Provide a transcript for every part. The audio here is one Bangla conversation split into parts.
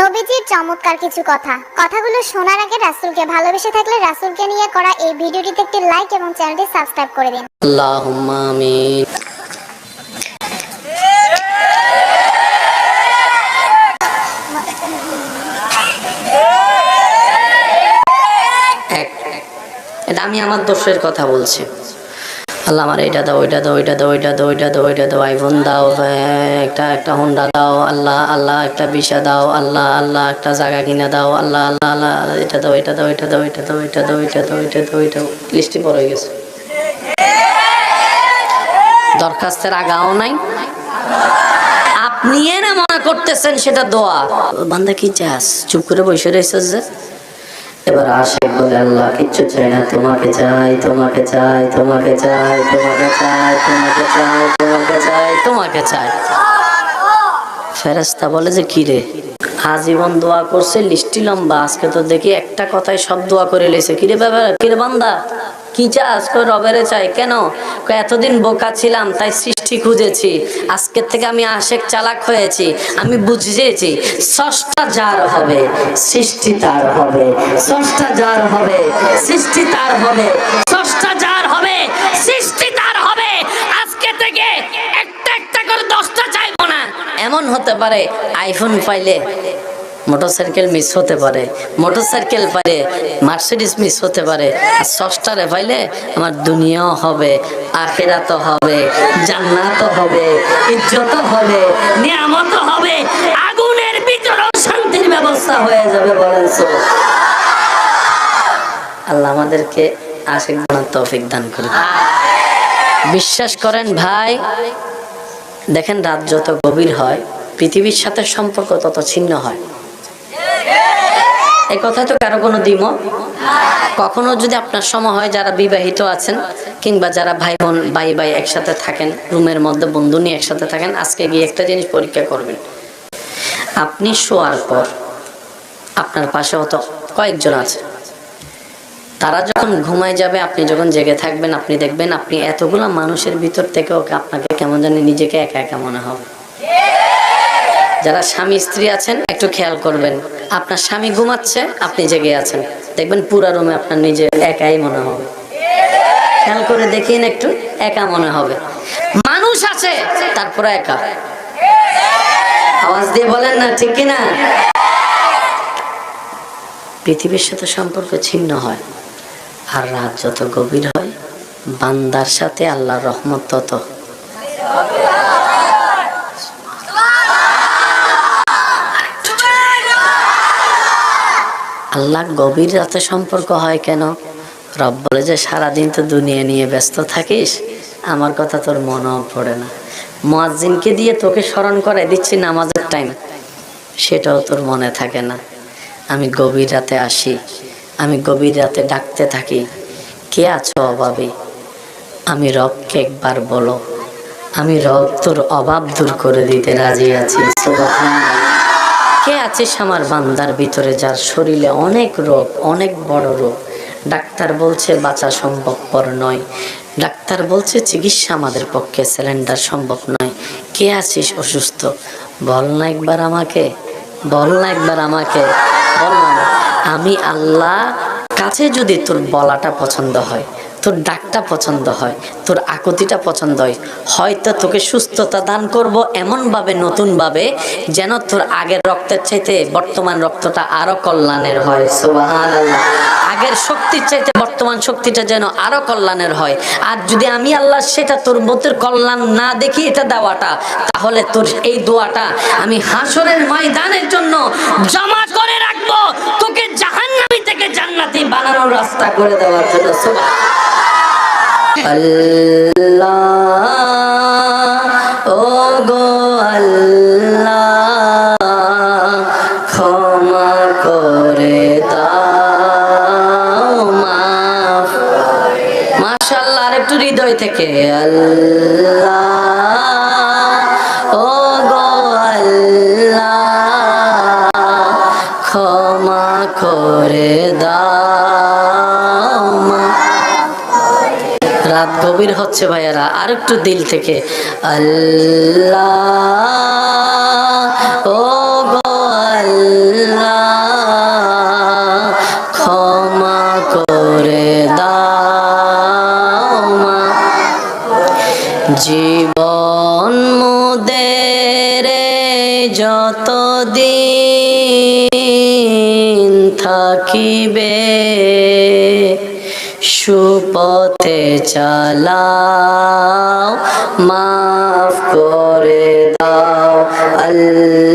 নবীজির চমৎকার কিছু কথা। কথাগুলো শোনার আগে রাসূলকে ভালোবেসে থাকলে রাসূলকে নিয়ে করা এই ভিডিওটিতে একটি লাইক এবং চ্যানেলটি সাবস্ক্রাইব করে দিন। আল্লাহুম্মা আমিন। এটা আমি আমার দোষের কথা বলছি। আল্লাহ আমার এটা দাও, ওইটা দাও ওইটা দাও ওইটা দাও ওইটা দাও ওইটা দাও আইফোন দাও হ্যাঁ, একটা একটা হুন্ডা দাও, আল্লাহ আল্লাহ, একটা বিষা দাও, আল্লাহ আল্লাহ, একটা জায়গা কিনা দাও, আল্লাহ আল্লাহ আল্লাহ এটা দাও এটা দাও এটা দাও এটা দাও এটা দাও এটা দাও এটা দাও, এটা লিস্টে বড় হয়ে গেছে। দরখাস্তের আগাও নাই। আপনি এনে মনে করতেছেন সেটা দোয়া। বান্দা কি চাস? চুপ করে বসে রয়েছে যে। এবার আসে বলে, আল্লাহ, কিচ্ছু চাই না, তোমাকে চাই তোমাকে চাই তোমাকে চাই তোমাকে চাই তোমাকে চাই তোমাকে চাই তোমাকে চাই। ফেরেস্তা বলে যে, কি রে? আজীবন দোয়া করছে লিস্টি লম্বা। আজকে তো দেখি একটা কথাই সব দোয়া করে লেছে। কিরে ব্যাপার কিরে বান্দা? কি চাস? কই রবেরে চাই। কেন? এতদিন বোকা ছিলাম, তাই সৃষ্টি খুঁজেছি আজকের থেকে আমি আশেক চালাক হয়েছি। আমি বুঝেছি ষষ্ঠা যার হবে, সৃষ্টি তার হবে। ষষ্ঠা যার হবে, সৃষ্টি তার হবে। ষষ্ঠা যার হবে, সৃষ্টি তার হবে। আজকে থেকে একটা একটা করে দশটা চাইব না। এমন হতে পারে আইফোন পাইলে। মোটরসাইকেল মিস হতে পারে। মোটরসাইকেল পাইলে মার্সিডিস মিস হতে পারে। আর ষষ্ঠারে পাইলে আমার দুনিয়াও হবে আখেরাত হবে জান্নাত হবে ইজ্জত হবে নিয়ামত হবে আগুনের ভিতরেও শান্তির ব্যবস্থা হয়ে যাবে বলেন আল্লাহ আমাদেরকে আশিক বানার তৌফিক দান করুন। বিশ্বাস করেন ভাই দেখেন রাত যত গভীর হয় পৃথিবীর সাথে সম্পর্ক তত ছিন্ন হয়। এই কথায় তো কারও কোনো দ্বিমত কখনো যদি আপনার সময় হয় যারা বিবাহিত আছেন কিংবা যারা ভাই বোন, ভাই ভাই একসাথে থাকেন, রুমের মধ্যে বন্ধু নিয়ে একসাথে থাকেন, আজকে গিয়ে একটা জিনিস পরীক্ষা করবেন। আপনি শোয়ার পর আপনার পাশে হয়তো কয়েকজন আছে। তারা যখন ঘুমায় যাবে, আপনি যখন জেগে থাকবেন, আপনি দেখবেন আপনি এতগুলো মানুষের ভিতর থেকে ওকে আপনাকে কেমন জানি নিজেকে একা একা মনে হবে। যারা স্বামী স্ত্রী আছেন, একটু খেয়াল করবেন। আপনার স্বামী ঘুমাচ্ছে, আপনি জেগে আছেন। দেখবেন পুরা রুমে আপনার নিজে একাই মনে হবে। খেয়াল করে দেখিন একটু, একা মনে হবে। মানুষ আছে তারপরে একা। আওয়াজ দিয়ে বলেন না, ঠিক কিনা পৃথিবীর সাথে সম্পর্ক ছিন্ন হয়। আর রাত যত গভীর হয়, বান্দার সাথে আল্লাহর রহমত তত। আল্লাহ গভীর রাতে সম্পর্ক হয় কেন? রব বলে যে, সারাদিন তো দুনিয়া নিয়ে ব্যস্ত থাকিস, আমার কথা তোর মনেও পড়ে না। মুয়াজ্জিনকে দিয়ে তোকে স্মরণ করাই দিচ্ছি নামাজের টাইম সেটাও তোর মনে থাকে না। আমি গভীর রাতে আসি, আমি গভীর রাতে ডাকতে থাকি। কে আছো অভাবে? আমি রবকে একবার বলো। আমি রব তোর অভাব দূর করে দিতে রাজি আছি। কে আছিস আমার বান্দার ভিতরে যার শরীরে অনেক রোগ, অনেক বড় রোগ? ডাক্তার বলছে, বাঁচা সম্ভবপর নয়। ডাক্তার বলছে, চিকিৎসা আমাদের পক্ষে সিলিন্ডার সম্ভব নয়। কে আছিস অসুস্থ? বল না একবার আমাকে। বল না একবার আমাকে। বল না। আমি আল্লাহ কাছে যদি তোর বলাটা পছন্দ হয় তোর ডাকটা পছন্দ হয়, তোর আকুতিটা পছন্দ হয়, হয়তো তোকে সুস্থতা দান করব এমনভাবে, নতুনভাবে, যেন তোর আগের রক্তের চাইতে বর্তমান রক্তটা আরও কল্যাণের হয় আগের শক্তির চাইতে বর্তমান শক্তিটা যেন আরও কল্যাণের হয়। আর যদি আমি আল্লাহ সেটা তোর মতের কল্যাণ না দেখি এটা দেওয়াটা, তাহলে তোর এই দোয়াটা আমি হাসরের ময়দানের জন্য জমা করে রাখব। তোকে জাহান্নামী থেকে জান্নাতি বানানোর রাস্তা করে দেওয়ার জন্য, সুবহানাল্লাহ। আল্লাহ ও গো আল্লাহ ক্ষমা করে দাও মাশাল্লাহ আর একটু হৃদয় থেকে আল্লাহ। কবির হচ্ছে ভাইয়ারা আর একটু দিল থেকে। আল্লাহ ও ক্ষমা করে মা। জীবন মুদের যত দিন থাকিবে চালাও মাফ করে দাও আল্লাহ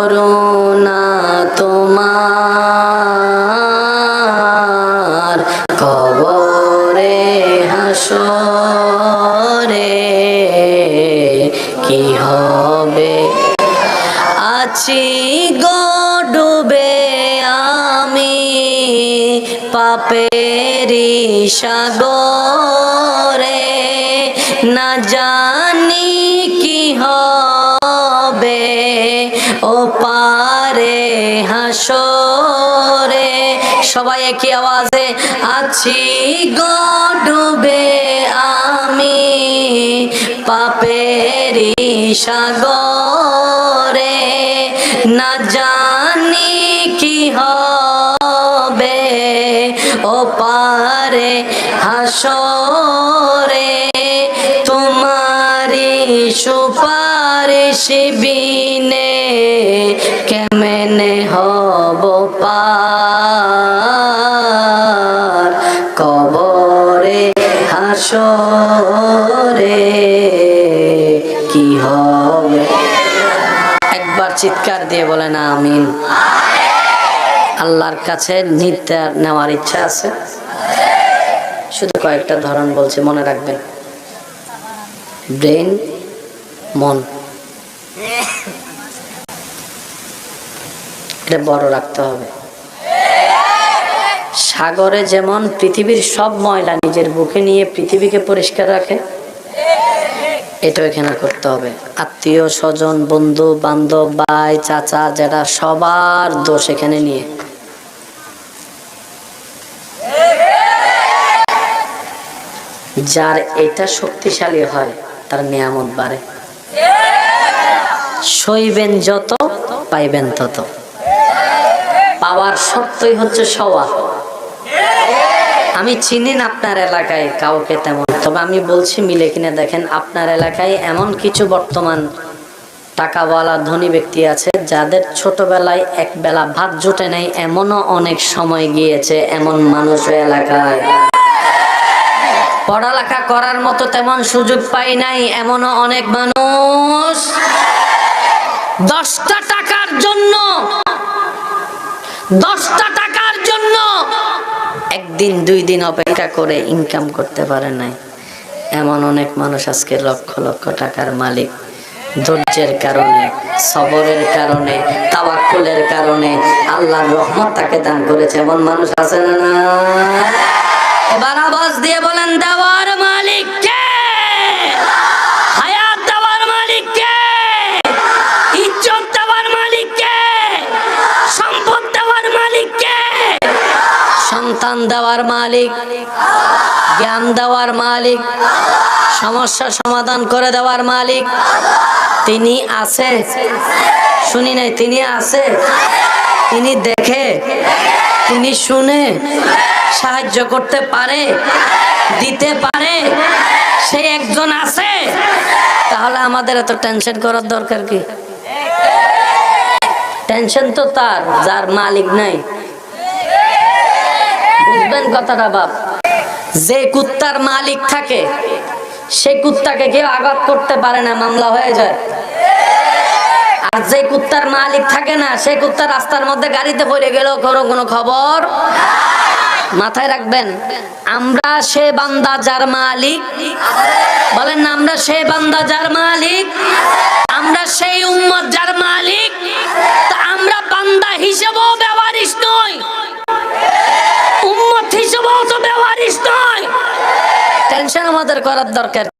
করোনা তোমার কবরে হাসরে হবে? আছি গো ডুবে আমি পাপেরি সাগরে। না জানি ও পারে হাসরে, সবাই একই আওয়াজে, আছি গো ডুবে আমি পাপেরি সাগরে। না জানি কি হবে, ও পারে হাসরে তোমারি সুপারিশ বিনে চিৎকার দিয়ে বলেন, আমিন। আল্লাহর কাছে নিতে নেওয়ার ইচ্ছা আছে? শুধু কয়েকটা ধরন বলছে, মনে রাখবেন। ব্রেন মন। এটা বড় রাখতে হবে। সাগরে যেমন পৃথিবীর সব ময়লা নিজের বুকে নিয়ে পৃথিবীকে পরিষ্কার রাখে এটাও এখানে করতে হবে। আত্মীয়, স্বজন, বন্ধু, বান্ধব, ভাই, চাচা যারা সবার দোষ এখানে নিয়ে। যার এটা শক্তিশালী হয়, তার নিয়ামত বাড়ে। সইবেন যত, পাইবেন তত। পাওয়ার সত্যই হচ্ছে সওয়া আমি চিনি না আপনার এলাকায়, কাউকে তেমন। তবে আমি বলছি মিলে কিনে দেখেন, আপনার এলাকায় এমন কিছু বর্তমান টাকাওয়ালা ধনী ব্যক্তি আছে, যাদের ছোটবেলায় এক বেলা ভাত জুটে নেই, এমনও অনেক সময় গিয়েছে এমন মানুষ এলাকায়। পড়ালেখা করার মতো তেমন সুযোগ পাই নাই, এমনও অনেক মানুষ। দশটা টাকার জন্য, দশটা জন্য একদিন দুই দিন অপেক্ষা করে ইনকাম করতে পারে নাই। এমন অনেক মানুষ আজকে লক্ষ লক্ষ টাকার মালিক। ধৈর্যের কারণে, সবরের কারণে, তাওয়াক্কুলের কারণে আল্লাহর রহমত তাকে দান করেছে। এমন মানুষ আছে না এবার আওয়াজ দিয়ে সন্তান দেওয়ার মালিক, জ্ঞান দেওয়ার মালিক সমস্যা সমাধান করে দেওয়ার মালিক। তিনি আছে। শুনি নাই, তিনি আছে। তিনি দেখে, তিনি শুনে, সাহায্য করতে পারে, দিতে পারে। সে একজন আছে। তাহলে আমাদের এত টেনশন করার দরকার কি? টেনশন তো তার, যার মালিক নাই। বুঝবেন কথাটা, বাপ। যে কুত্তার মালিক থাকে সেই কুত্তাকে কেউ আঘাত করতে পারে না, মামলা হয়ে যায়। আর যে কুত্তার মালিক থাকে না সেই কুত্তা রাস্তার মধ্যে গাড়িতে পড়ে গেল কোনো কোনো খবর মাথায় রাখবেন, আমরা সে বান্দা যার মালিক, বলেন আমরা সে বান্দা যার মালিক, আমরা সেই উম্মত যার মালিক আমরা বান্দা হিসেবেও ব্যবহারিস নই সংসার আমাদের করার দরকার।